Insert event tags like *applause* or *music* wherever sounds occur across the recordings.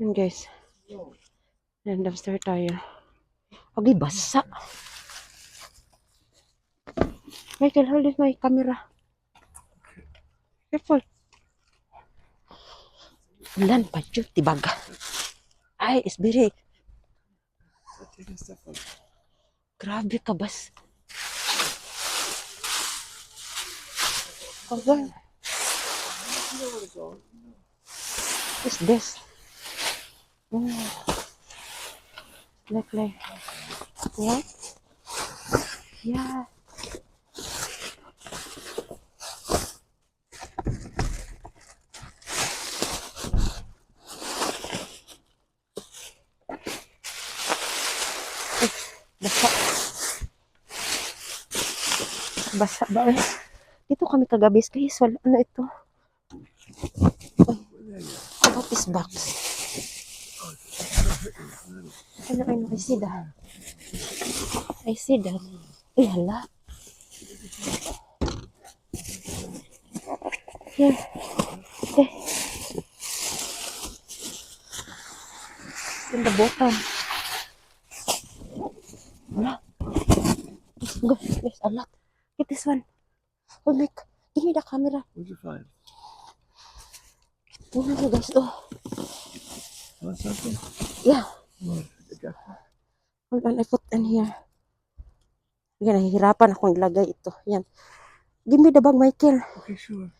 Yun guys. Yan, dumpster tayo. Okay, basa. Michael, hold it my camera. Careful. Ulan pa yun, tibaga. Ay, isbiri. Grabe ka, bas. Aba, what's this? Mm. Look like, what? Yeah. Basa. Basa ba? Dito kami kagabi. Wala ano ito. Ay, is box? Ano, ano, I see that. I see that. Ay, hala. Here. Okay. In the bottom. Yes, go. Yes, a lot. Get this one. Oh, Nick. Give me the camera. What'd you find? Oh, my gosh. Oh, Want something? yeah. What? The guy? Hold on, I put in here. Yan, nahihirapan akong ilagay ito. Yan. Give me the bag, Michael. Okay, sure.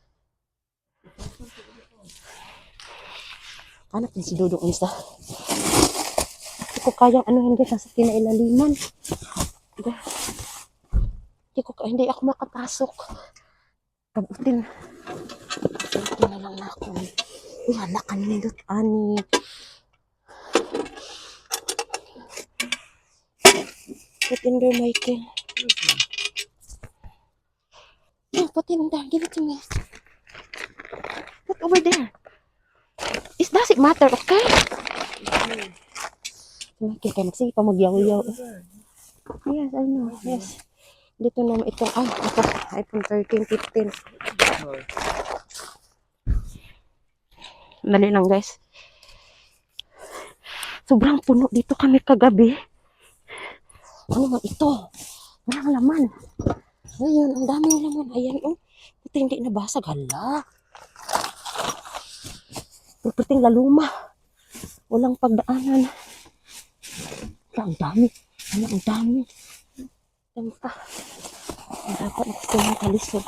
Hanap din si Dudong isa. Hindi ko kayang anuhin guys, nasa kinailaliman. Hindi. Ko, hindi ako makapasok. Pabutin. Ito na lang ako. Uy, hala, kanindot, ani. Put in there, Michael. Yeah, put in there. Give it to me. Put over there. It doesn't matter, okay? Michael, kaya magsige pa magyaw-yaw. Yes, I know. Yes. Dito naman itong, ay, ito, iPhone 13, 15. Dali lang, guys. Sobrang puno dito kami kagabi. Ano man ito? Walang laman. Ayun, ang daming laman. Ayan, oh. Ito hindi nabasag. Hala. Pagpating laluma. Walang pagdaanan. Ang dami. Ano, ang dami. Dami pa. Dapat ako ito makalisod.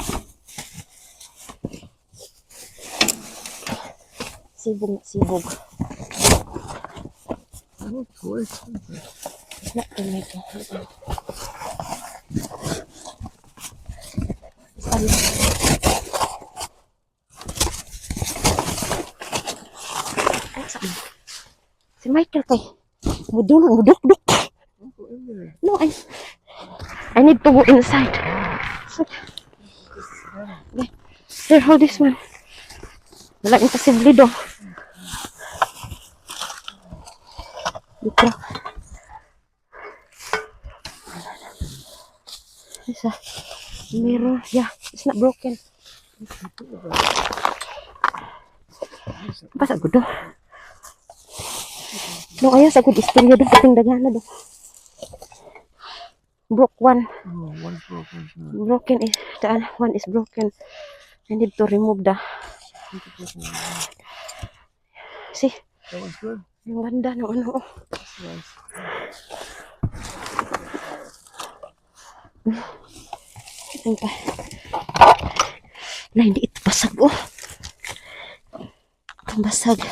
Sibog na sibog. Oh, toys. Not to make a hold on. Ano? Ay, saan? Si Michael kay mudulon, muduk-duk. Go in there. No, I I need to go inside. Okay. Here, hold this one. Wala imposible do. Dito. Isa. Mirror. Yeah, it's not broken. Basta ko do. No, ayaw sa good istorya do. Kating dagana do. Broke one. Oh, one's broken. Broken is the other one is broken. I need to remove the see that one's good. yung ganda ng ano nice. Ito pa. Na hindi ito basag oh. Ang basag.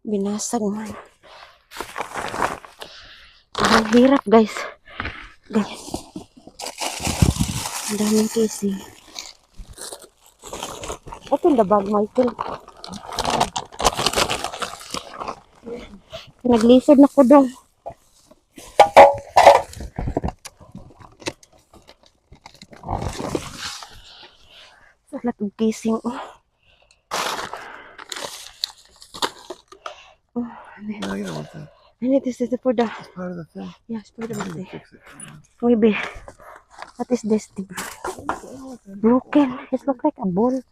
Binasag man. Ang hirap guys. Ganyan. Ang daming casing. Open the bag, Michael. Naglisod na ko dong. Salat og casing. Oh, I need this is for the, It's part of the thing. yeah, it's the can birthday. fix it. Maybe. What is this? The broken. It looks like a ball.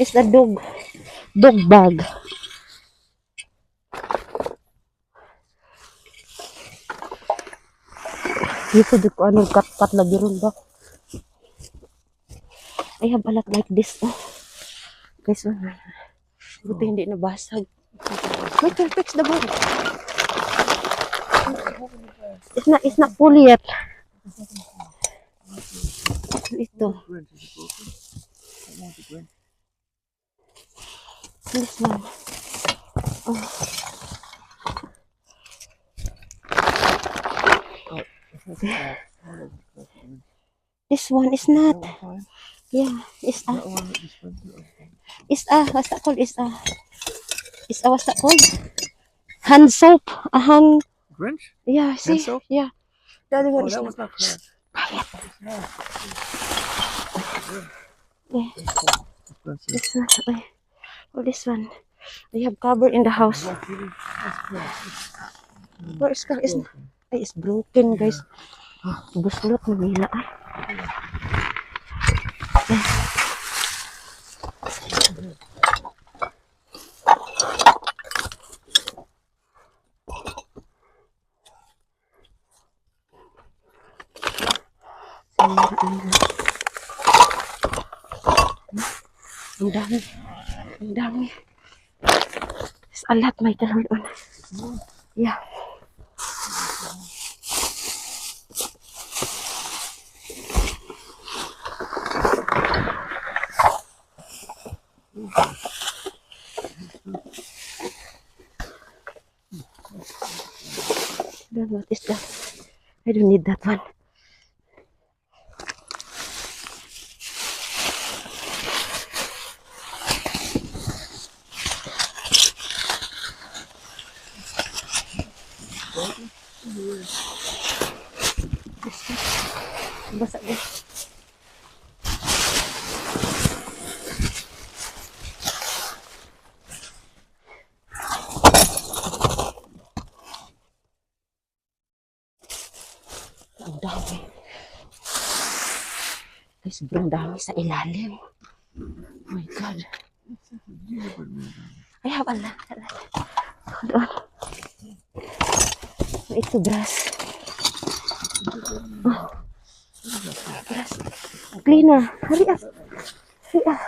It's the dog. Dog bag. Dito di ko anong kat-kat lagi ron ba? I have a lot like this. Oh. Guys, oh. Buti hindi nabasag. Wait, wait, fix the bag. It's not, it's not full yet. Ito. This one. Oh, this one is not. Yeah, it's a, it's a, what's that called? It's a, it's a, what's that called? Hand soap. A hand, Wrench? yeah, see? soap? Yeah. The other one Oh, is that was not. Quiet. Not. Yeah, Expensive. this one. Oh, this one. I have covered in the house. Where is? It's, Broken. ay, it's broken, guys. Buslot, Manila. Ay. Ang dami. Ang dami. It's a lot. Hold on. Yeah. I don't need that one. Basa din. Sobrang dami sa ilalim. Oh my God. I have a lot. A lot. Hold on. Ito, brass. Oh. Brass. Cleaner. Hurry up. Hurry up.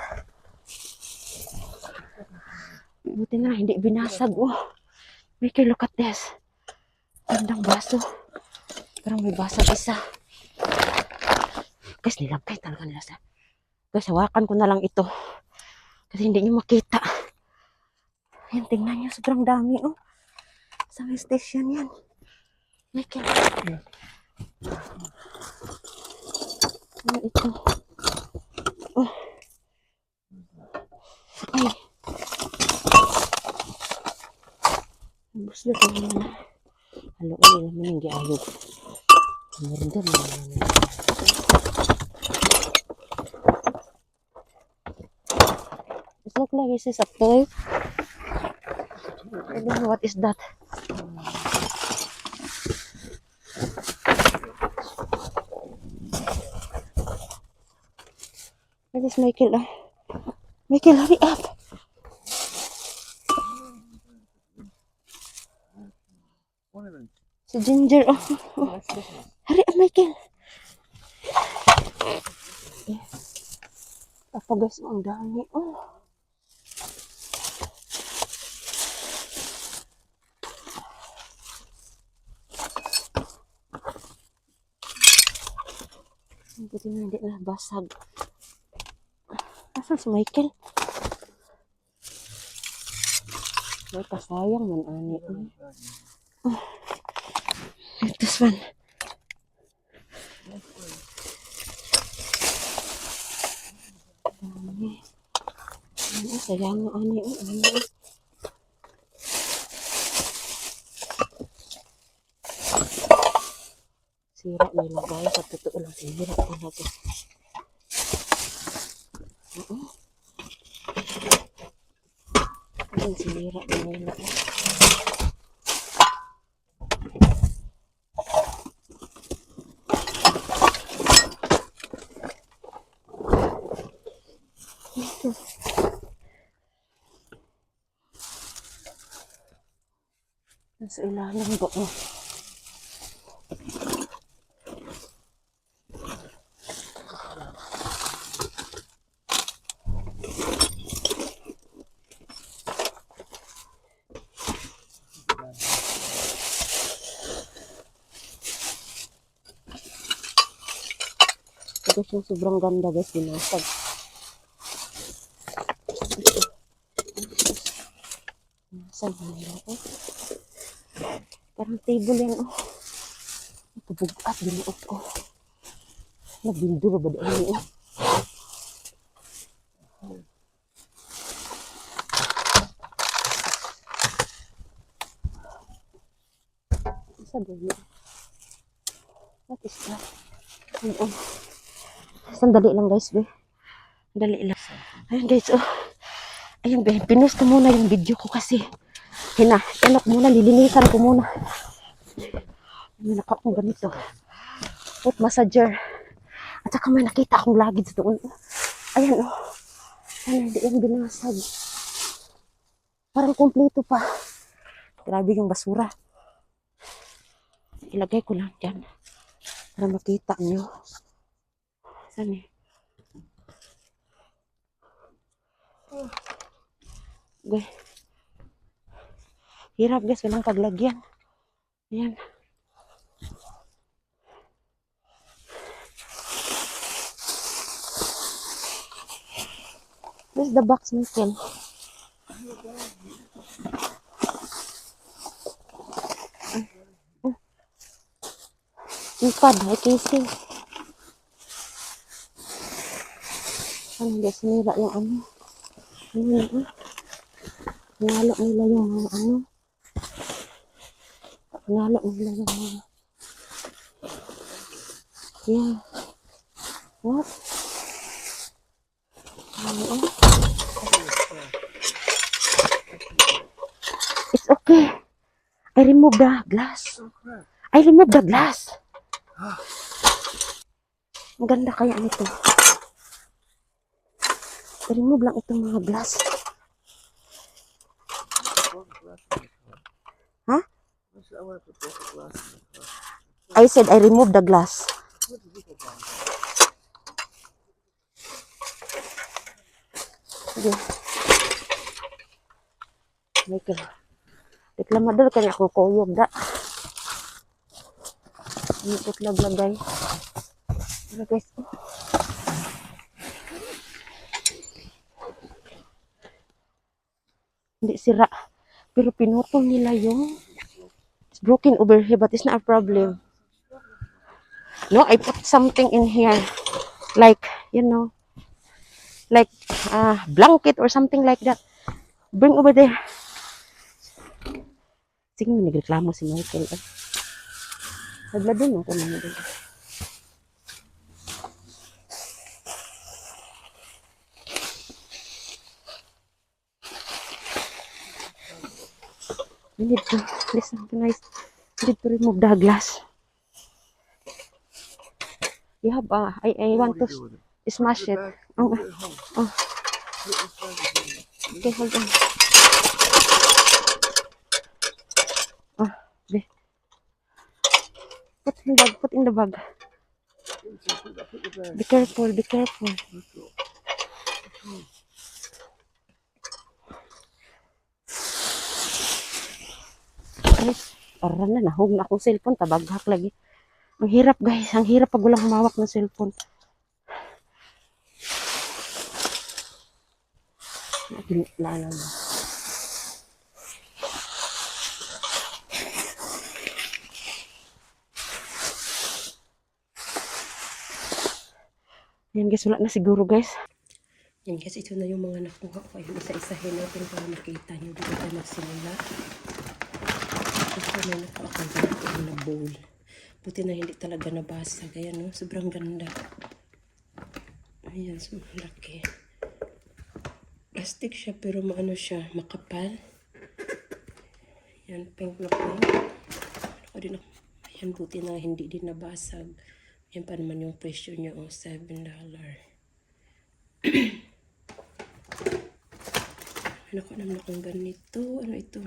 Buti na, hindi binasag. Oh. Mickey, look at this. Gandang baso. Pero may basag isa. Guys, nilagay talaga nila sa... Guys, hawakan ko na lang ito. Kasi hindi nyo makita. Ayan, tingnan nyo. Sobrang dami, oh. Sa may station yan. Michael. Ano ito? Oh. Ay. Ubus na ito na. Halo ko nila man yung giayog. Murder na naman. It look like this is a toy. I don't know what is that. Where is Michael? Ah? Michael, hurry up! Si Ginger, oh. oh. Hurry up, Michael! Eh. Apa guys, ang dami, oh. Buti na hindi na basag. Asan si Michael? May kasayang man ani. eh. This one. Dami. Ano, sayang na ani. oh, Ano. Sira na lang guys. Sa totoo lang, sira talaga. Ang sinira na nila. Ito. Nasa ilalim ba? Oh. Siya sobrang ganda guys, binasag. Nasaan na nila oh. Parang table yan oh. Ito bugat, binuot ko. Nabindura ba dahil oh. Sa dali. What is that? Ayun. Sandali lang guys, be. Sandali lang. Ayun guys, oh. Ayun, be. Pinost ko muna yung video ko kasi. Hina, inok muna, lilinisan ko muna. May naka akong ganito. Foot massager. At saka may nakita akong luggage doon. Ayan, oh. Ayan, hindi yan binasag. Parang kumpleto pa. Grabe yung basura. Ilagay ko lang dyan. Para makita nyo. Saan eh? Okay. Hirap guys, walang paglagyan. Ayan. This is the box, Michael. Yung pad, may casing. Ano, hindi sinira yung ano. Ano yun, ah? Pinalo nila yung mga ano. Pinalo nila yung mga... Yeah. What? Ano, ah? It's okay. I remove the glass. I remove the glass. Ang ganda kaya nito. I-remove lang itong mga glass. Car. Huh? I said I remove the glass. Sige. Michael. Reklamador kaya ako kuyog da. Ano ko lagay. Ano guys? oh. Hindi sira. Pero pinutol nila yung it's broken over here but it's not a problem. No, I put something in here. Like, you know, like uh, blanket or something like that. Bring over there. Sige, nagreklamo si Michael. Eh. Sagla din ako naman din. We need to listen nice. We need to remove the glass. You have, uh, I, I want to smash it. back. Oh, oh. Okay, hold on. Oh, be. Put in the bag, put in the bag. Be careful, be careful. Let's go. Ay, para na, nahog na akong cellphone, tabaghak lagi. Ang hirap guys, ang hirap pag walang humawak ng cellphone. Naalala mo. Yan guys, wala na siguro guys. Yan guys, ito na yung mga nakuha ko. Ayun, isa-isahin natin para makita nyo dito tayo magsimula. Ito may nakuha ko na bowl. Buti na hindi talaga nabasag. Ayan, no? Sobrang ganda. Ayan, so laki. Plastic siya pero maano siya, makapal. Yan, pink na pink. Ako din ako. Ayan, buti na hindi din nabasag. Yan pa naman yung presyo niya, oh, $7. *clears throat* ano ko naman akong ganito. Ano ito?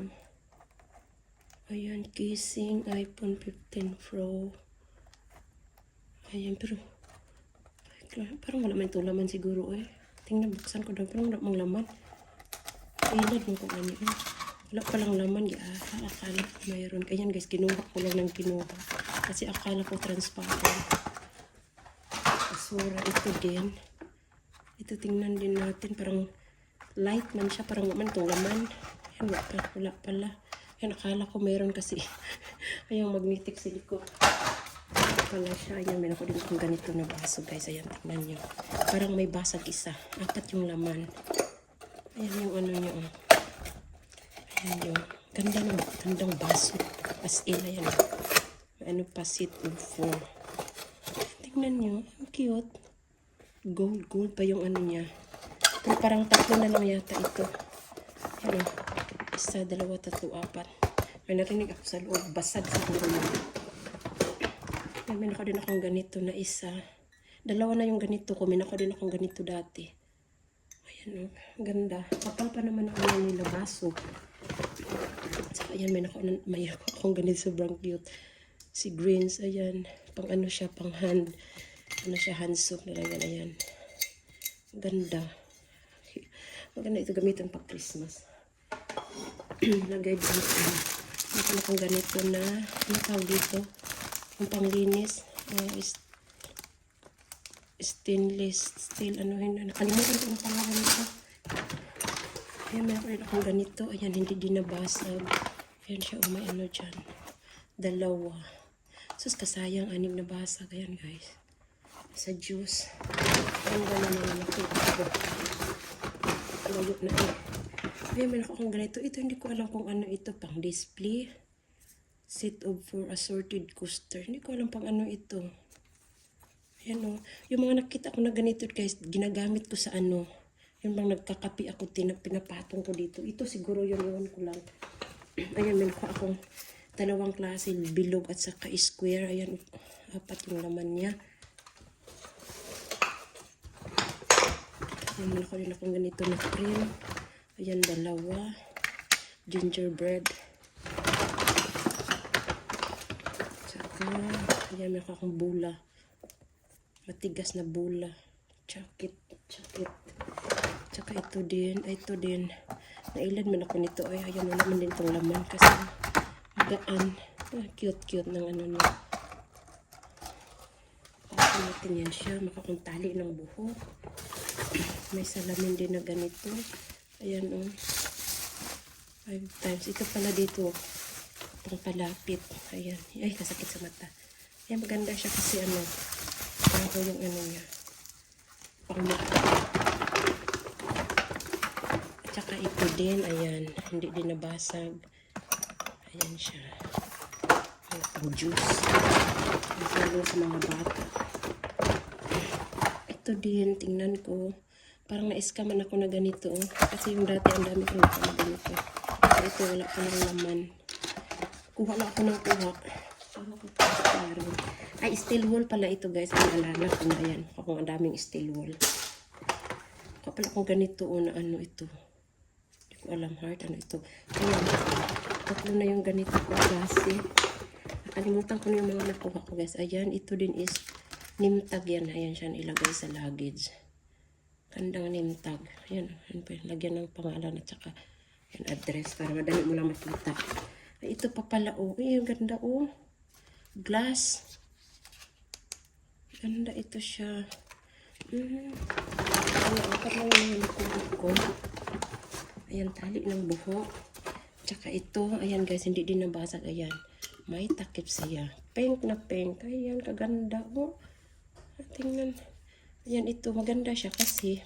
Ayan, casing iPhone 15 Pro. Ayan, pero parang wala man ito laman siguro eh. Tingnan, buksan ko daw. Parang wala mang laman. Ilad mo kung ano yun. Wala palang laman. Ya, akala ko mayroon. Ayan guys, kinuha ko lang ng kinuha. Kasi akala ko transparent. Basura ito din. Ito tingnan din natin. Parang light man siya. Parang wala man itong laman. Ayan, wala, wala pala. Ayan, akala ko mayroon kasi. *laughs* Ayan, magnetic silicone pala siya. Ayan, meron ko din akong ganito na baso, guys. Ayan, tingnan nyo. Parang may basag isa. Apat yung laman. Ayan yung ano nyo. oh. Ayan yung ganda ng gandang baso. As in, ayan. May ano pa, sit for. Tingnan nyo. Ang cute. Gold, gold pa yung ano niya. Pero parang tatlo na lang yata ito. Ayan o. Isa, dalawa, tatlo, apat. May narinig ako sa loob. Basag sa yun. Ay, may nako din akong ganito na isa. Dalawa na yung ganito ko. May nako din akong ganito dati. Ayan o. Ang ganda. Kapal pa naman ako ng nila baso. At saka ayan, may nako may nako akong ganito. Sobrang cute. Si Greens, ayan. Pang ano siya, pang hand. Ano siya, hand soap. Nilagyan, ayan. Ang Ganda. Maganda ito gamitin pag Christmas. Lagay dito. Meron akong ganito na, ano dito? Ang panglinis. Uh, stainless steel, ano yun. Nakalimutan ko ang pangalan nito. Ayan, meron akong ganito. Ayan, hindi din nabasag. Ayan siya, oh, may ano dyan. Dalawa. Sus, kasayang anim na basag. Ayan, guys. Sa juice. Ayan, gano'n na naman ako. Layo na eh. Ayan, meron akong ganito. Ito, hindi ko alam kung ano ito. Pang display. Set of for assorted coaster. Hindi ko alam pang ano ito. Ayan o. Yung mga nakita ko na ganito guys, ginagamit ko sa ano. Yung bang nagkakapi ako, tina, pinapatong ko dito. Ito siguro yun, yun ko lang. *clears throat* Ayan, meron ko akong dalawang klase, bilog at saka square. Ayan, apat yung laman niya. Ayan, meron ko rin akong ganito na cream. Ayan, dalawa. Gingerbread. Tsaka, ayan, meron akong bula. Matigas na bula. Chakit, chakit. Tsaka ito din, ito din. Nailan man ako nito. Ay, ayan mo naman din itong laman kasi magaan. Ah, cute, cute ng ano niya. Tapos natin yan siya. Makakuntali ng buhok. *clears throat* May salamin din na ganito. Ayan o. Oh. Five times. Ito pala dito. Pang palapit. Ayan. Ay, kasakit sa mata. Ayan, maganda siya kasi ano. Bago yung ano niya. Pang mata. At saka ito din. Ayan. Hindi din nabasag. Ayan siya. Ayan, pang juice. Masalo sa mga bata. Ito din. Tingnan ko. Parang na-scaman ako na ganito. oh. Kasi yung dati ang dami ko na na ganito. So ito wala pa ng laman. Kuha lang ako ng kuha. Ay, steel wool pala ito guys. Ang alala ko na yan. Ako ang daming steel wool. Kapal akong ganito o na ano ito. Hindi ko alam heart. Ano ito? Ayan. Tatlo na yung ganito ko klase. Nakalimutan ko na yung mga nakuha ko guys. Ayan. Ito din is nimtag yan. Ayan siya ilagay sa luggage. Kandang nimtag. Ayan. Ayan pa yun. Lagyan ng pangalan at saka yan, address para madali mo lang makita. Ay, ito pa pala oh. Ay, ang ganda oh. Glass. Ganda ito siya. Mm. Ayan, apat lang yung nakuha ko. Ayan, tali ng buhok. Tsaka ito, ayan guys, hindi din nabasag. Ayan, may takip siya. Pink na pink. Ayan, kaganda. Oh. Tingnan. Ayan, ito, maganda siya kasi,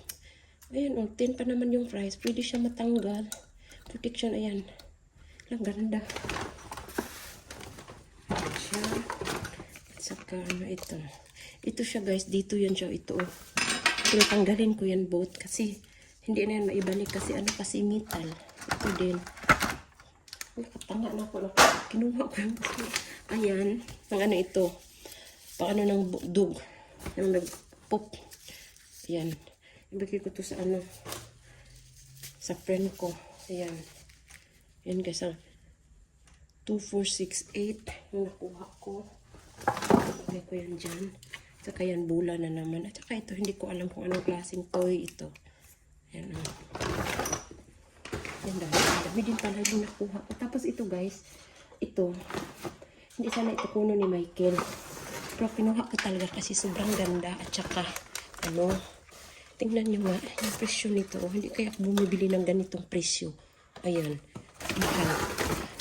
ayan, oh, 10 pa naman yung price. Pwede siya matanggal. Protection, ayan. Ang ganda. Ayan siya. At saka, ano ito. Ito siya guys, dito yan siya, ito. oh. Pero tanggalin ko yan both kasi Hindi na yan maibalik kasi ano kasi metal. Ito din. Nakatanga na ako. Kinuha ko yung Ayan. Pang ano ito. Pang ano ng dug. Yung nag-pop. Ayan. Ibigay ko to sa ano. Sa friend ko. Ayan. Ayan guys. Ang 2468 yung nakuha ko. Ibigay ko yan dyan. Saka yan bula na naman. At saka ito, hindi ko alam kung anong klaseng toy ito. Ayan. Oh. Yan dahil. Ang dami din pala yung nakuha ko. Tapos ito guys. Ito. Hindi sana ito kuno ni Michael. Pero kinuha ko talaga kasi sobrang ganda. At saka, ano, tingnan nyo nga, yung presyo nito. Hindi kaya bumibili ng ganitong presyo. Ayan. Mahal.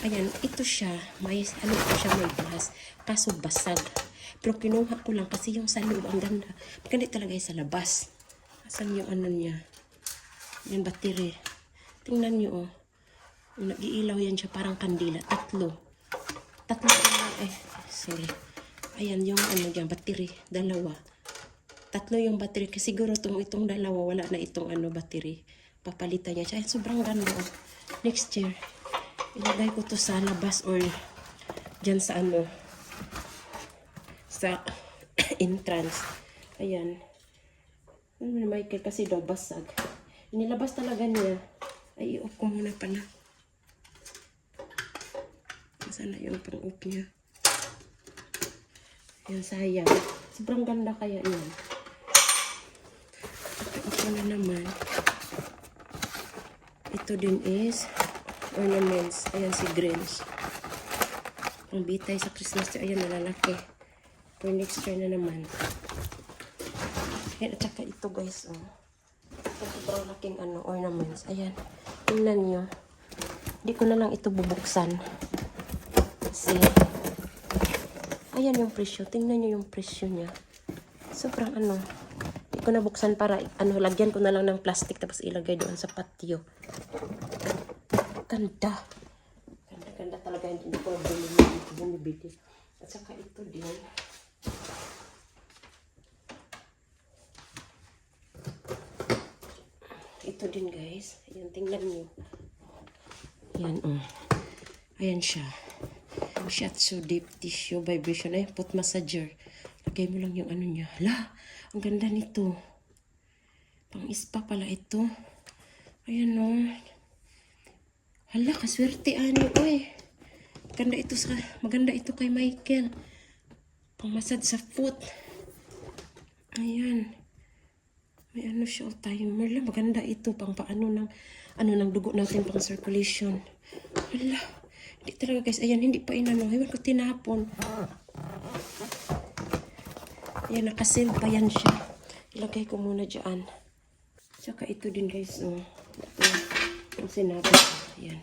Ayan, ito siya. May, ano ito siya, may glass. Kaso basag. Pero kinuha ko lang kasi yung sa loob, ang ganda. Maganda talaga yung sa labas. Asan yung ano niya? Yung battery. Tingnan nyo, oh. Nag-iilaw yan siya, parang kandila. Tatlo. Tatlo eh. Sorry. Ayan, yung ano dyan, battery. Dalawa. Tatlo yung battery. Kasi siguro itong, itong dalawa, wala na itong ano, battery. Papalitan niya siya. Ay, sobrang ganda, oh. Next year, ilagay ko to sa labas or dyan sa ano, sa *coughs* entrance. Ayan. Ano ni Michael kasi daw basag. Inilabas talaga niya. Ay, i-off ko muna pala. Nasaan na yung pang-off niya? Ayan, sayang. Sobrang ganda kaya yan. Ito na naman. Ito din is ornaments. Ayan si Grinch. Ang bitay sa Christmas tree. Ayan, nalalaki. For next year na naman. Ayan, at saka ito guys, oh. Ito sobrang laking ano, ornaments. Ayan. Tingnan nyo. Hindi ko na lang ito bubuksan. Kasi, ayan yung presyo. Tingnan nyo yung presyo niya. Sobrang ano. Ko na buksan para, ano, lagyan ko na lang ng plastic tapos ilagay doon sa patio. Ganda. Ganda, ganda talaga. Hindi ko bumibili. At saka ito din. Ito din guys. Ayan, tingnan nyo. Ayan, oh. Ayan siya. Shiatsu deep tissue vibration. Ay, foot massager. Lagay mo lang yung ano niya. Hala, ang ganda nito. Pang ispa pala ito. Ayan, oh. Hala, kaswerte ani, oy. Maganda ito sa, maganda ito kay Michael. Pang massage sa foot. Ayan. May ano siya, oh, timer lang. Maganda ito, pang paano ng, ano ng dugo natin, pang circulation. Hala, hindi talaga guys. Ayan, hindi pa inano. Ewan ko tinapon. Ayan, nakasil pa yan siya. Ilagay ko muna dyan. Tsaka ito din guys, oh. Ito, yung sinabi ko. Ayan.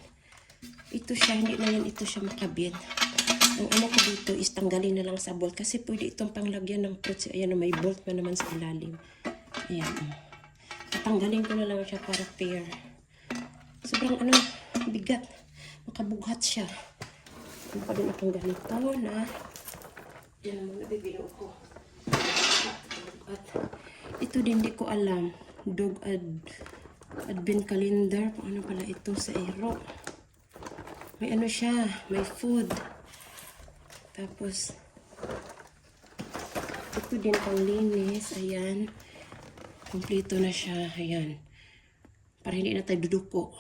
Ito siya, hindi na yan ito siya makabit. Ang ano ko dito is tanggalin na lang sa bolt kasi pwede itong panglagyan ng fruits. Ayan, may bolt na naman sa ilalim. Ayan. oh. Tatanggalin ko na lang siya para fair. Sobrang ano, bigat. Makabughat siya. Ano pa din akong ganito na yan muna bibilo ko. At ito din di ko alam. Dog ad advent calendar. Paano pala ito sa Aero. May ano siya. May food. Tapos ito din pang linis. Ayan. Kompleto na siya. Ayan. Para hindi na tayo duduko.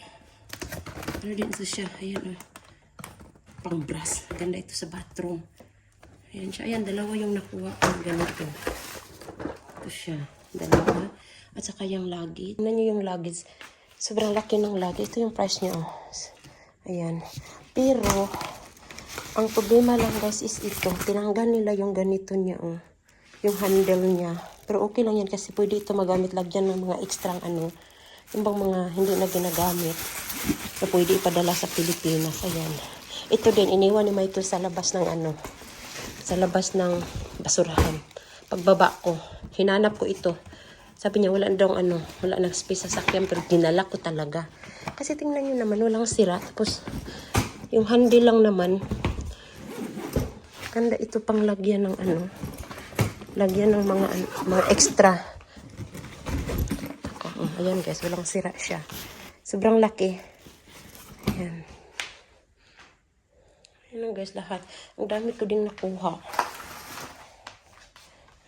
Ano din ito siya. Ayan oh. Pang brush. Ganda ito sa bathroom. Ayan siya. Ayan, dalawa yung nakuha ko. Ganito. Ito siya. Dalawa. At saka yung luggage. Tignan nyo yung luggage. Sobrang laki ng luggage. Ito yung price niya. Oh. Ayan. Pero, ang problema lang guys is ito. Tinanggal nila yung ganito niya. Oh. Yung handle niya. Pero okay lang yan kasi pwede ito magamit lagyan ng mga extra ano. Yung bang mga hindi na ginagamit. Na pwede ipadala sa Pilipinas. Ayan. Ito din, iniwan ni Michael sa labas ng ano. Sa labas ng basurahan. Pagbaba ko, hinanap ko ito. Sabi niya, wala daw ano, wala nang space sa sakyan, pero dinala ko talaga. Kasi tingnan niyo naman, walang sira. Tapos, yung handle lang naman, ganda ito pang lagyan ng ano, lagyan ng mga mga extra. Oh, Ayan guys, walang sira siya. Sobrang laki. Ayan. Ayan guys lahat. Ang dami ko ding nakuha.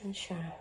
Ayan siya.